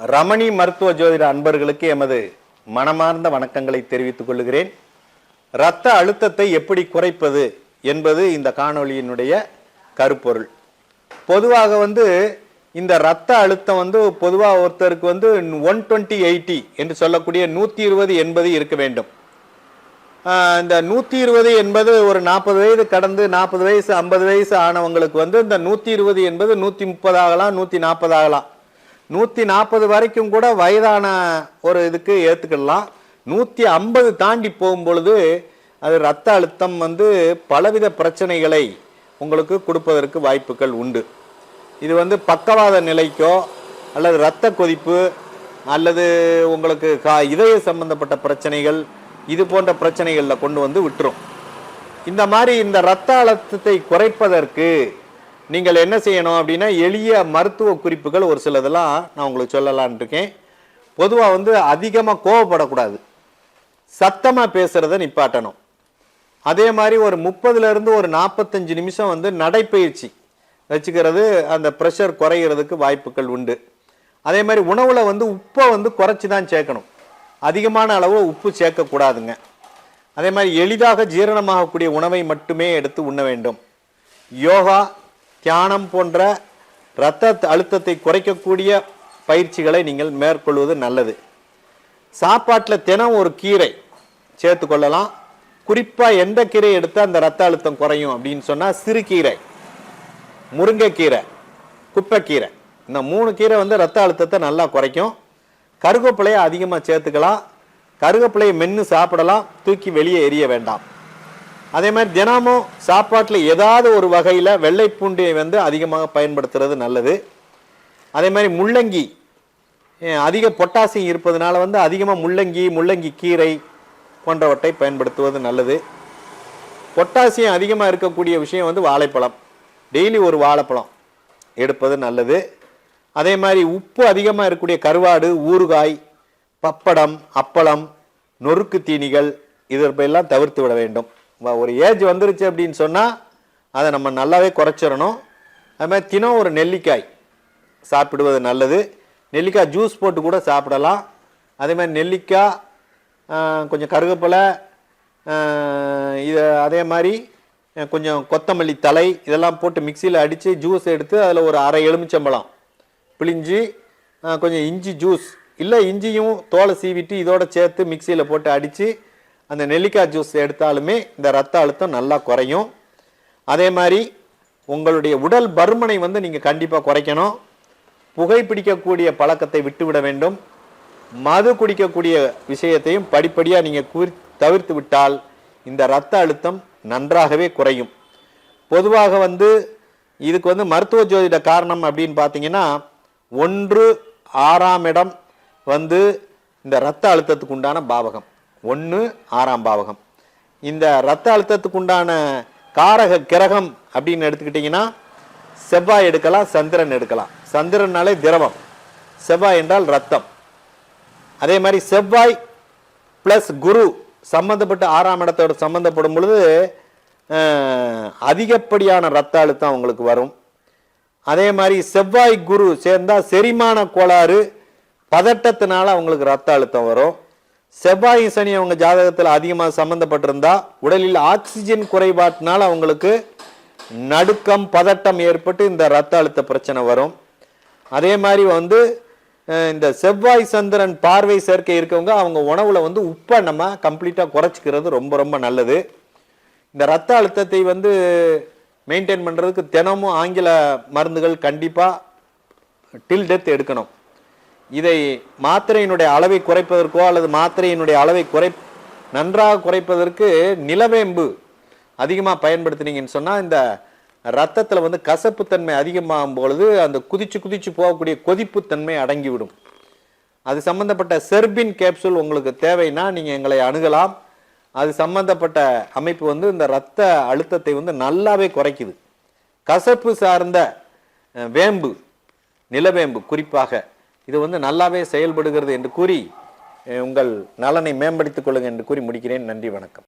ரமணி மருத்துவ ஜோதிட அன்பர்களுக்கு எமது மனமார்ந்த வணக்கங்களை தெரிவித்துக் கொள்கிறேன். இரத்த அழுத்தத்தை எப்படி குறைப்பது என்பது இந்த காணொளியினுடைய கருப்பொருள். பொதுவாக வந்து இந்த இரத்த அழுத்தம் வந்து பொதுவாக ஒருத்தருக்கு வந்து ஒன் டுவெண்ட்டி எயிட்டி என்று சொல்லக்கூடிய நூற்றி இருபது எண்பது இருக்க வேண்டும். இந்த நூற்றி இருபது என்பது ஒரு நாற்பது வயது கடந்து நாற்பது வயசு ஐம்பது வயசு ஆனவங்களுக்கு வந்து இந்த நூற்றி இருபது என்பது நூற்றி முப்பது ஆகலாம் நூற்றி நாற்பது ஆகலாம். நூற்றி நாற்பது வரைக்கும் கூட வயதான ஒரு இதுக்கு ஏற்றுக்கிடலாம் நூற்றி ஐம்பது தாண்டி போகும் பொழுது அது ரத்த அழுத்தம் வந்து பலவித பிரச்சனைகளை உங்களுக்கு கொடுப்பதற்கு வாய்ப்புகள் உண்டு. இது வந்து பக்கவாத நிலைக்கோ அல்லது இரத்த கொதிப்பு அல்லது உங்களுக்கு கா இதய சம்பந்தப்பட்ட பிரச்சனைகள் இது போன்ற பிரச்சனைகளில் கொண்டு வந்து விட்டுரும். இந்த மாதிரி இந்த இரத்த அழுத்தத்தை குறைப்பதற்கு நீங்கள் என்ன செய்யணும் அப்படின்னா எளிய மருத்துவ குறிப்புகள் ஒரு சிலதெல்லாம் நான் உங்களுக்கு சொல்லலான் இருக்கேன் பொதுவாக வந்து அதிகமாக கோவப்படக்கூடாது. சத்தமாக பேசுகிறத நிப்பாட்டணும். அதே மாதிரி ஒரு முப்பதுலேருந்து ஒரு நாற்பத்தஞ்சு நிமிஷம் வந்து நடைப்பயிற்சி வச்சுக்கிறது அந்த ப்ரெஷர் குறையிறதுக்கு வாய்ப்புகள் உண்டு. அதே மாதிரி உணவில் வந்து உப்பை வந்து குறைச்சி தான் சேர்க்கணும். அதிகமான அளவு உப்பு சேர்க்கக்கூடாதுங்க. அதே மாதிரி எளிதாக ஜீரணமாகக்கூடிய உணவை மட்டுமே எடுத்து உண்ண வேண்டும். யோகா தியானம் போன்ற இரத்த அழுத்தத்தை குறைக்கக்கூடிய பயிற்சிகளை நீங்கள் மேற்கொள்வது நல்லது. சாப்பாட்டில் தினம் ஒரு கீரை சேர்த்து கொள்ளலாம். குறிப்பாக எந்த கீரை எடுத்தால் அந்த ரத்த அழுத்தம் குறையும் அப்படின்னு சொன்னால் சிறுகீரை முருங்கைக்கீரை குப்பைக்கீரை. இந்த மூணு கீரை வந்து ரத்த அழுத்தத்தை நல்லா குறைக்கும். கருவேப்பிலையை அதிகமாக சேர்த்துக்கலாம். கருவேப்பிலையை மென்று சாப்பிடலாம். தூக்கி வெளியே எரிய வேண்டாம். அதே மாதிரி தினமும் சாப்பாட்டில் ஏதாவது ஒரு வகையில் வெள்ளை பூண்டியை வந்து அதிகமாக பயன்படுத்துறது நல்லது. அதே மாதிரி முள்ளங்கி அதிக பொட்டாசியம் இருப்பதனால வந்து அதிகமாக முள்ளங்கி முள்ளங்கி கீரை போன்றவற்றை பயன்படுத்துவது நல்லது. பொட்டாசியம் அதிகமாக இருக்கக்கூடிய விஷயம் வந்து வாழைப்பழம். டெய்லி ஒரு வாழைப்பழம் எடுப்பது நல்லது. அதே மாதிரி உப்பு அதிகமாக இருக்கக்கூடிய கருவாடு ஊறுகாய் பப்படம் அப்பளம் நொறுக்கு தீனிகள் இதற்கெல்லாம் தவிர்த்து விட வேண்டும். ஒரு ஏஜ் வந்துருச்சு அப்படின்னு சொன்னால் அதை நம்ம நல்லாவே குறைச்சிடணும். அதுமாதிரி தினம் ஒரு நெல்லிக்காய் சாப்பிடுவது நல்லது. நெல்லிக்காய் ஜூஸ் போட்டு கூட சாப்பிடலாம். அதேமாதிரி நெல்லிக்காய் கொஞ்சம் கருவேப்பிலை இது அதே மாதிரி கொஞ்சம் கொத்தமல்லி தலை இதெல்லாம் போட்டு மிக்சியில் அடித்து ஜூஸ் எடுத்து அதில் ஒரு அரை எலுமிச்சம்பழம் பிழிஞ்சு கொஞ்சம் இஞ்சி ஜூஸ் இல்லை இஞ்சியும் தோலை சீவிட்டு இதோட சேர்த்து மிக்சியில் போட்டு அடித்து அந்த நெல்லிக்காய் ஜூஸ் எடுத்தாலுமே இந்த ரத்த அழுத்தம் நல்லா குறையும். அதே மாதிரி உங்களுடைய உடல் பருமனை வந்து நீங்கள் கண்டிப்பாக குறைக்கணும். புகைப்பிடிக்கக்கூடிய பழக்கத்தை விட்டுவிட வேண்டும். மது குடிக்கக்கூடிய விஷயத்தையும் படிப்படியாக நீங்கள் தவிர்த்து விட்டால் இந்த ரத்த அழுத்தம் நன்றாகவே குறையும். பொதுவாக வந்து இதுக்கு வந்து மருத்துவ ஜோதிட காரணம் அப்படின்னு பார்த்தீங்கன்னா ஒன்று ஆறாம் இடம் வந்து இந்த இரத்த அழுத்தத்துக்கு உண்டான பாவகம். ஒன்று ஆறாம் பாவகம். இந்த இரத்த அழுத்தத்துக்கு உண்டான காரக கிரகம் அப்படின்னு எடுத்துக்கிட்டிங்கன்னா செவ்வாய் எடுக்கலாம் சந்திரன் எடுக்கலாம். சந்திரனாலே திரவம். செவ்வாய் என்றால் ரத்தம் அதே மாதிரி செவ்வாய் ப்ளஸ் குரு சம்மந்தப்பட்ட ஆறாம் இடத்தோட சம்மந்தப்படும் பொழுது அதிகப்படியான ரத்த அழுத்தம் அவங்களுக்கு வரும். அதே மாதிரி செவ்வாய் குரு சேர்ந்தால் செரிமான கோளாறு பதட்டத்தினால அவங்களுக்கு ரத்த அழுத்தம் வரும். செவ்வாய் சனி அவங்க ஜாதகத்தில் அதிகமாக சம்மந்தப்பட்டிருந்தா உடலில் ஆக்சிஜன் குறைபாட்டினால் அவங்களுக்கு நடுக்கம் பதட்டம் ஏற்பட்டு இந்த ரத்த அழுத்த பிரச்சனை வரும். அதே மாதிரி வந்து இந்த செவ்வாய் சந்திரன் பார்வை சேர்க்கை இருக்கவங்க அவங்க உணவில் வந்து உப்பை நம்ம கம்ப்ளீட்டாக குறைச்சிக்கிறது ரொம்ப ரொம்ப நல்லது. இந்த ரத்த அழுத்தத்தை வந்து மெயின்டைன் பண்ணுறதுக்கு தினமும் ஆங்கில மருந்துகள் கண்டிப்பாக டில் டெத் எடுக்கணும். இதை மாத்திரையினுடைய அளவை குறைப்பதற்கோ அல்லது மாத்திரையினுடைய அளவை குறை நன்றாக குறைப்பதற்கு நிலவேம்பு அதிகமாக பயன்படுத்துனீங்கன்னு சொன்னால் இந்த ரத்தத்தில் வந்து கசப்புத்தன்மை அதிகமாகும் பொழுது அந்த குதிச்சு குதிச்சு போகக்கூடிய கொதிப்புத்தன்மை அடங்கிவிடும். அது சம்பந்தப்பட்ட செர்பின் கேப்சூல் உங்களுக்கு தேவைன்னா நீங்கள் எங்களை அணுகலாம். அது சம்பந்தப்பட்ட அமைப்பு வந்து இந்த இரத்த அழுத்தத்தை வந்து நல்லாவே குறைக்குது. கசப்பு சார்ந்த வேம்பு நிலவேம்பு குறிப்பாக இது வந்து நல்லாவே செயல்படுகிறது என்று கூறி உங்கள் நலனை மேம்படுத்திக் கொள்ளுங்கள் என்று கூறி முடிக்கிறேன். நன்றி வணக்கம்.